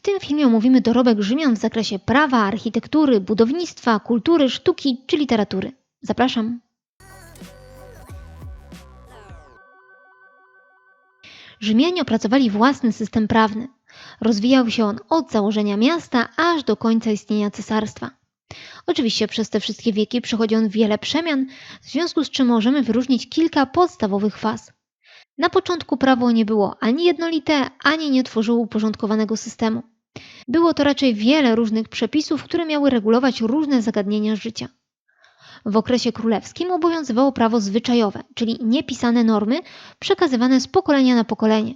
W tym filmie omówimy dorobek Rzymian w zakresie prawa, architektury, budownictwa, kultury, sztuki czy literatury. Zapraszam. Rzymianie opracowali własny system prawny. Rozwijał się on od założenia miasta aż do końca istnienia cesarstwa. Oczywiście przez te wszystkie wieki przechodzi on wiele przemian, w związku z czym możemy wyróżnić kilka podstawowych faz. Na początku prawo nie było ani jednolite, ani nie tworzyło uporządkowanego systemu. Było to raczej wiele różnych przepisów, które miały regulować różne zagadnienia życia. W okresie królewskim obowiązywało prawo zwyczajowe, czyli niepisane normy przekazywane z pokolenia na pokolenie.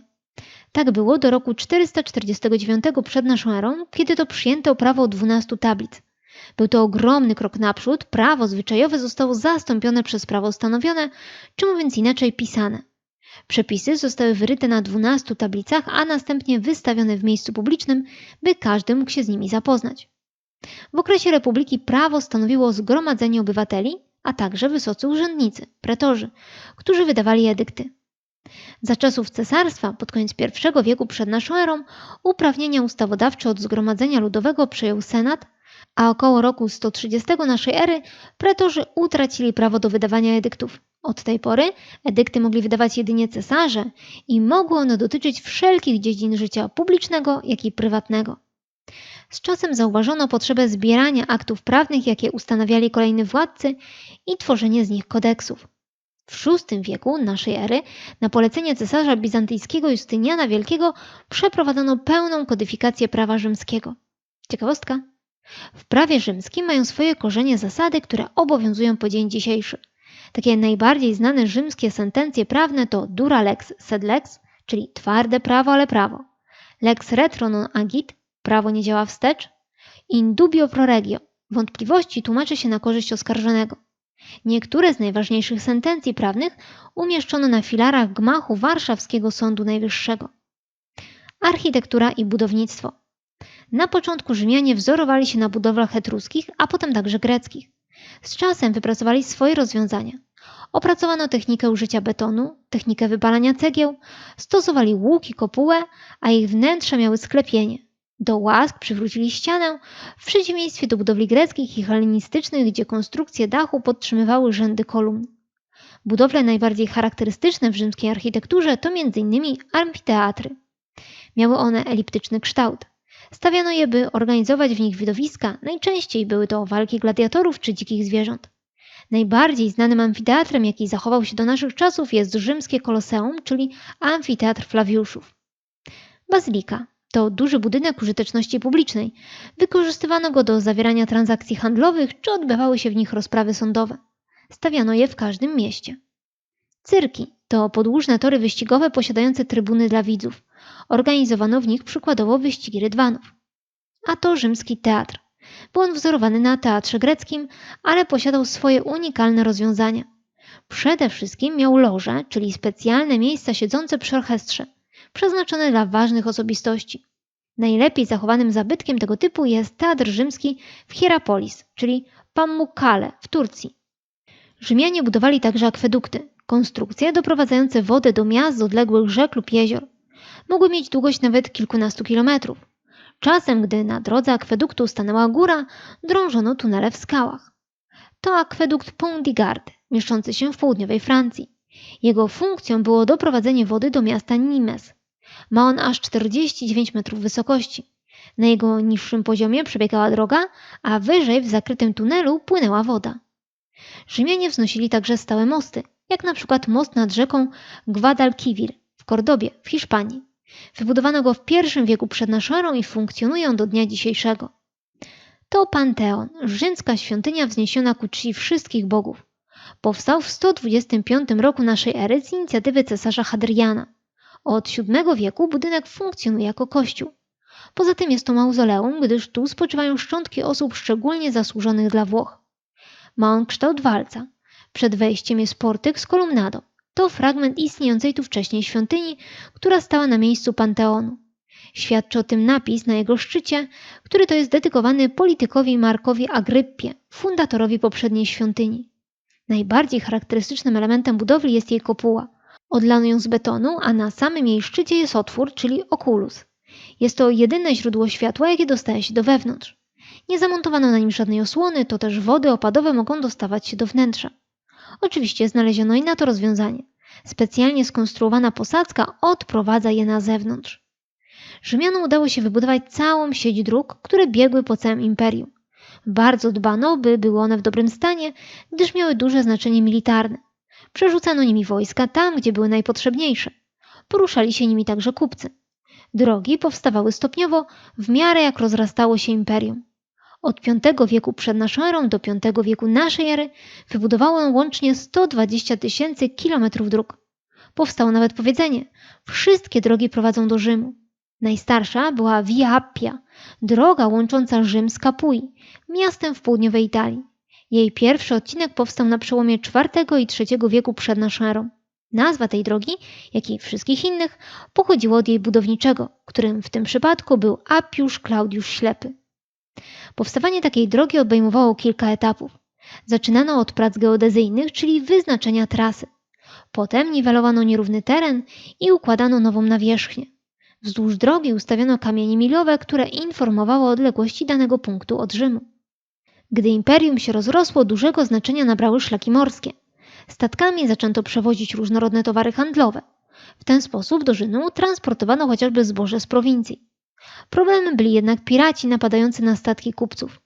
Tak było do roku 449 przed naszą erą, kiedy to przyjęto prawo 12 tablic. Był to ogromny krok naprzód, prawo zwyczajowe zostało zastąpione przez prawo stanowione, czy mówiąc inaczej pisane. Przepisy zostały wyryte na 12 tablicach, a następnie wystawione w miejscu publicznym, by każdy mógł się z nimi zapoznać. W okresie republiki prawo stanowiło zgromadzenie obywateli, a także wysocy urzędnicy, pretorzy, którzy wydawali edykty. Za czasów cesarstwa, pod koniec I wieku przed naszą erą, uprawnienia ustawodawcze od zgromadzenia ludowego przejął senat, a około roku 130 naszej ery pretorzy utracili prawo do wydawania edyktów. Od tej pory edykty mogli wydawać jedynie cesarze i mogły one dotyczyć wszelkich dziedzin życia publicznego, jak i prywatnego. Z czasem zauważono potrzebę zbierania aktów prawnych, jakie ustanawiali kolejni władcy i tworzenie z nich kodeksów. W VI wieku naszej ery na polecenie cesarza bizantyjskiego Justyniana Wielkiego przeprowadzono pełną kodyfikację prawa rzymskiego. Ciekawostka. W prawie rzymskim mają swoje korzenie zasady, które obowiązują po dzień dzisiejszy. Takie najbardziej znane rzymskie sentencje prawne to dura lex sed lex, czyli twarde prawo, ale prawo. Lex retro non agit, prawo nie działa wstecz. In dubio pro regio, wątpliwości tłumaczy się na korzyść oskarżonego. Niektóre z najważniejszych sentencji prawnych umieszczono na filarach gmachu Warszawskiego Sądu Najwyższego. Architektura i budownictwo. Na początku Rzymianie wzorowali się na budowlach etruskich, a potem także greckich. Z czasem wypracowali swoje rozwiązania. Opracowano technikę użycia betonu, technikę wypalania cegieł, stosowali łuk i kopułę, a ich wnętrza miały sklepienie. Do łask przywrócili ścianę, w przeciwieństwie do budowli greckich i hellenistycznych, gdzie konstrukcje dachu podtrzymywały rzędy kolumn. Budowle najbardziej charakterystyczne w rzymskiej architekturze to m.in. amfiteatry. Miały one eliptyczny kształt. Stawiano je, by organizować w nich widowiska, najczęściej były to walki gladiatorów czy dzikich zwierząt. Najbardziej znanym amfiteatrem, jaki zachował się do naszych czasów, jest rzymskie Koloseum, czyli amfiteatr Flawiuszów. Bazylika to duży budynek użyteczności publicznej. Wykorzystywano go do zawierania transakcji handlowych, czy odbywały się w nich rozprawy sądowe. Stawiano je w każdym mieście. Cyrki to podłużne tory wyścigowe posiadające trybuny dla widzów. Organizowano w nich przykładowo wyścigi rydwanów. A to rzymski teatr. Był on wzorowany na teatrze greckim, ale posiadał swoje unikalne rozwiązania. Przede wszystkim miał loże, czyli specjalne miejsca siedzące przy orchestrze, przeznaczone dla ważnych osobistości. Najlepiej zachowanym zabytkiem tego typu jest teatr rzymski w Hierapolis, czyli Pamukkale w Turcji. Rzymianie budowali także akwedukty, konstrukcje doprowadzające wodę do miast z odległych rzek lub jezior. Mogły mieć długość nawet kilkunastu kilometrów. Czasem, gdy na drodze akweduktu stanęła góra, drążono tunele w skałach. To akwedukt Pont du Gard, mieszczący się w południowej Francji. Jego funkcją było doprowadzenie wody do miasta Nimes. Ma on aż 49 metrów wysokości. Na jego niższym poziomie przebiegała droga, a wyżej w zakrytym tunelu płynęła woda. Rzymianie wznosili także stałe mosty, jak na przykład most nad rzeką Guadalquivir w Kordobie w Hiszpanii. Wybudowano go w I wieku przed naszą erą i funkcjonuje on do dnia dzisiejszego. To Panteon, rzymska świątynia wzniesiona ku czci wszystkich bogów. Powstał w 125 roku naszej ery z inicjatywy cesarza Hadriana. Od VII wieku budynek funkcjonuje jako kościół. Poza tym jest to mauzoleum, gdyż tu spoczywają szczątki osób szczególnie zasłużonych dla Włoch. Ma on kształt walca. Przed wejściem jest portyk z kolumnadą. To fragment istniejącej tu wcześniej świątyni, która stała na miejscu Panteonu. Świadczy o tym napis na jego szczycie, który to jest dedykowany politykowi Markowi Agryppie, fundatorowi poprzedniej świątyni. Najbardziej charakterystycznym elementem budowli jest jej kopuła. Odlano ją z betonu, a na samym jej szczycie jest otwór, czyli oculus. Jest to jedyne źródło światła, jakie dostaje się do wewnątrz. Nie zamontowano na nim żadnej osłony, to też wody opadowe mogą dostawać się do wnętrza. Oczywiście znaleziono i na to rozwiązanie. Specjalnie skonstruowana posadzka odprowadza je na zewnątrz. Rzymianom udało się wybudować całą sieć dróg, które biegły po całym imperium. Bardzo dbano, by były one w dobrym stanie, gdyż miały duże znaczenie militarne. Przerzucano nimi wojska tam, gdzie były najpotrzebniejsze. Poruszali się nimi także kupcy. Drogi powstawały stopniowo, w miarę jak rozrastało się imperium. Od V wieku przed naszą erą do V wieku naszej ery wybudowano łącznie 120 tysięcy kilometrów dróg. Powstało nawet powiedzenie: wszystkie drogi prowadzą do Rzymu. Najstarsza była Via Appia, droga łącząca Rzym z Capui, miastem w południowej Italii. Jej pierwszy odcinek powstał na przełomie IV i III wieku przed naszą erą. Nazwa tej drogi, jak i wszystkich innych, pochodziła od jej budowniczego, którym w tym przypadku był Appiusz Klaudiusz Ślepy. Powstawanie takiej drogi obejmowało kilka etapów. Zaczynano od prac geodezyjnych, czyli wyznaczenia trasy. Potem niwelowano nierówny teren i układano nową nawierzchnię. Wzdłuż drogi ustawiono kamienie milowe, które informowały o odległości danego punktu od Rzymu. Gdy imperium się rozrosło, dużego znaczenia nabrały szlaki morskie. Statkami zaczęto przewozić różnorodne towary handlowe. W ten sposób do Rzymu transportowano chociażby zboże z prowincji. Problemem byli jednak piraci napadający na statki kupców.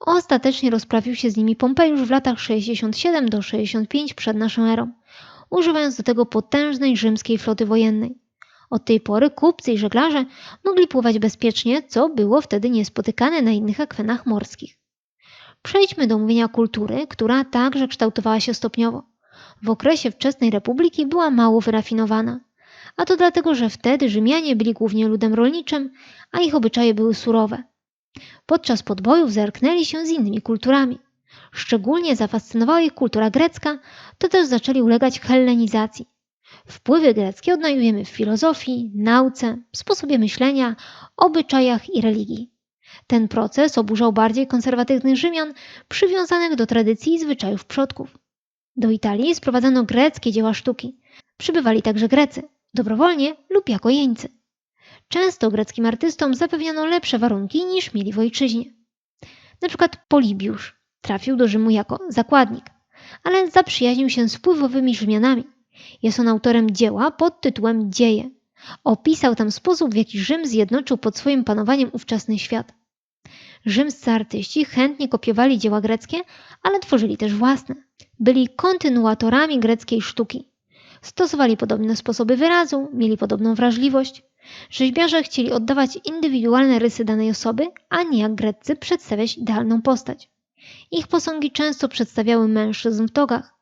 Ostatecznie rozprawił się z nimi Pompejusz w latach 67 do 65 przed naszą erą, używając do tego potężnej rzymskiej floty wojennej. Od tej pory kupcy i żeglarze mogli pływać bezpiecznie, co było wtedy niespotykane na innych akwenach morskich. Przejdźmy do mówienia kultury, która także kształtowała się stopniowo. W okresie wczesnej republiki była mało wyrafinowana. A to dlatego, że wtedy Rzymianie byli głównie ludem rolniczym, a ich obyczaje były surowe. Podczas podbojów zerknęli się z innymi kulturami. Szczególnie zafascynowała ich kultura grecka, to też zaczęli ulegać hellenizacji. Wpływy greckie odnajdujemy w filozofii, nauce, sposobie myślenia, obyczajach i religii. Ten proces oburzał bardziej konserwatywnych Rzymian, przywiązanych do tradycji i zwyczajów przodków. Do Italii sprowadzano greckie dzieła sztuki. Przybywali także Grecy, dobrowolnie lub jako jeńcy. Często greckim artystom zapewniano lepsze warunki niż mieli w ojczyźnie. Na przykład Polibiusz trafił do Rzymu jako zakładnik, ale zaprzyjaźnił się z wpływowymi Rzymianami. Jest on autorem dzieła pod tytułem Dzieje. Opisał tam sposób, w jaki Rzym zjednoczył pod swoim panowaniem ówczesny świat. Rzymscy artyści chętnie kopiowali dzieła greckie, ale tworzyli też własne. Byli kontynuatorami greckiej sztuki. Stosowali podobne sposoby wyrazu, mieli podobną wrażliwość. Rzeźbiarze chcieli oddawać indywidualne rysy danej osoby, a nie jak greccy przedstawiać idealną postać. Ich posągi często przedstawiały mężczyzn w togach.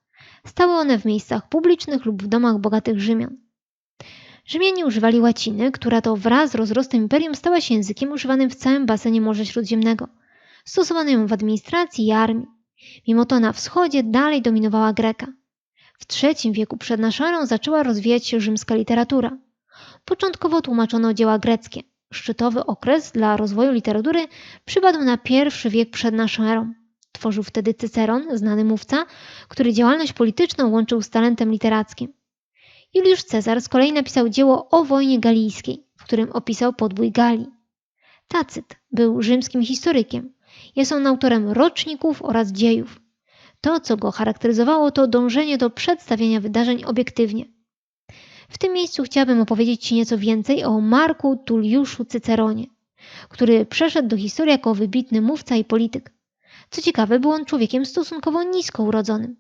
Stały one w miejscach publicznych lub w domach bogatych Rzymian. Rzymianie używali łaciny, która to wraz z rozrostem imperium stała się językiem używanym w całym basenie Morza Śródziemnego. Stosowano ją w administracji i armii. Mimo to na wschodzie dalej dominowała greka. W III wieku przed naszą erą zaczęła rozwijać się rzymska literatura. Początkowo tłumaczono dzieła greckie. Szczytowy okres dla rozwoju literatury przypadł na I wiek przed naszą erą. Tworzył wtedy Cyceron, znany mówca, który działalność polityczną łączył z talentem literackim. Juliusz Cezar z kolei napisał dzieło o wojnie galijskiej, w którym opisał podbój Galii. Tacyt był rzymskim historykiem. Jest on autorem roczników oraz dziejów. To, co go charakteryzowało, to dążenie do przedstawienia wydarzeń obiektywnie. W tym miejscu chciałabym opowiedzieć Ci nieco więcej o Marku Tulliuszu Cyceronie, który przeszedł do historii jako wybitny mówca i polityk. Co ciekawe, był on człowiekiem stosunkowo nisko urodzonym.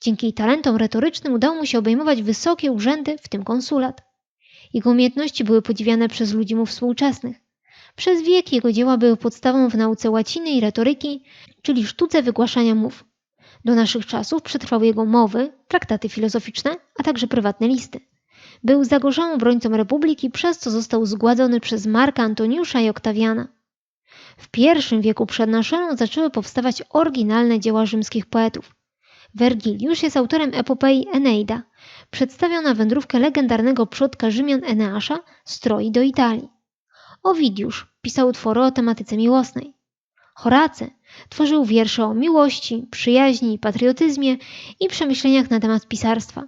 Dzięki talentom retorycznym udało mu się obejmować wysokie urzędy, w tym konsulat. Jego umiejętności były podziwiane przez ludzi mu współczesnych. Przez wieki jego dzieła były podstawą w nauce łaciny i retoryki, czyli sztuce wygłaszania mów. Do naszych czasów przetrwały jego mowy, traktaty filozoficzne, a także prywatne listy. Był zagorzałym obrońcą republiki, przez co został zgładzony przez Marka Antoniusza i Oktawiana. W I wieku przed naszą zaczęły powstawać oryginalne dzieła rzymskich poetów. Wergiliusz jest autorem epopei Eneida. Przedstawiona wędrówkę legendarnego przodka Rzymian Eneasza z Troi do Italii. Owidiusz pisał utwory o tematyce miłosnej. Horacy tworzył wiersze o miłości, przyjaźni, patriotyzmie i przemyśleniach na temat pisarstwa.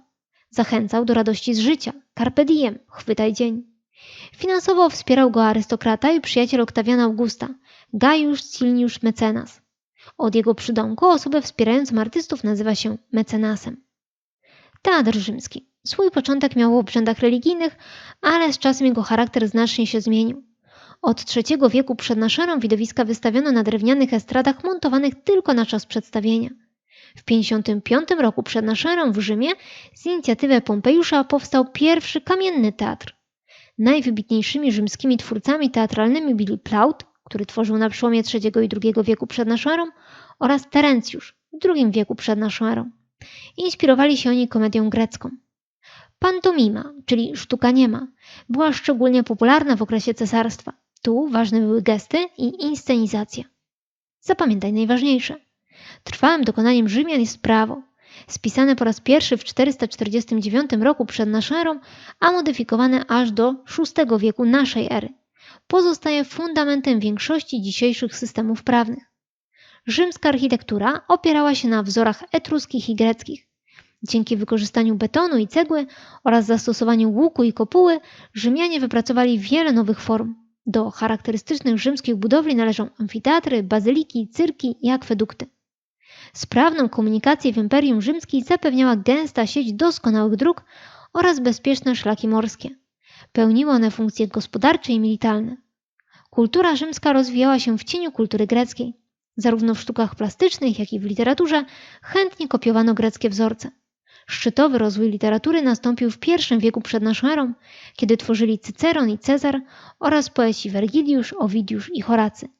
Zachęcał do radości z życia, carpe diem, chwytaj dzień. Finansowo wspierał go arystokrata i przyjaciel Oktawiana Augusta, Gajusz Silniusz Mecenas. Od jego przydomku osobę wspierającą artystów nazywa się mecenasem. Teatr rzymski. Swój początek miał w obrzędach religijnych, ale z czasem jego charakter znacznie się zmienił. Od III wieku przed naszą erą widowiska wystawiono na drewnianych estradach montowanych tylko na czas przedstawienia. W 55 roku przed naszą erą w Rzymie z inicjatywy Pompejusza powstał pierwszy kamienny teatr. Najwybitniejszymi rzymskimi twórcami teatralnymi byli Plaut, który tworzył na przełomie III i II wieku przed naszą erą, oraz Terencjusz w II wieku przed naszą erą. Inspirowali się oni komedią grecką. Pantomima, czyli sztuka niema, była szczególnie popularna w okresie cesarstwa. Tu ważne były gesty i inscenizacja. Zapamiętaj najważniejsze. Trwałym dokonaniem Rzymian jest prawo, spisane po raz pierwszy w 449 roku przed naszą erą, a modyfikowane aż do VI wieku naszej ery. Pozostaje fundamentem większości dzisiejszych systemów prawnych. Rzymska architektura opierała się na wzorach etruskich i greckich. Dzięki wykorzystaniu betonu i cegły oraz zastosowaniu łuku i kopuły, Rzymianie wypracowali wiele nowych form. Do charakterystycznych rzymskich budowli należą amfiteatry, bazyliki, cyrki i akwedukty. Sprawną komunikację w Imperium Rzymskim zapewniała gęsta sieć doskonałych dróg oraz bezpieczne szlaki morskie. Pełniły one funkcje gospodarcze i militarne. Kultura rzymska rozwijała się w cieniu kultury greckiej. Zarówno w sztukach plastycznych, jak i w literaturze chętnie kopiowano greckie wzorce. Szczytowy rozwój literatury nastąpił w I wieku przed naszą erą, kiedy tworzyli Cyceron i Cezar oraz poeci Wergiliusz, Owidiusz i Horacy.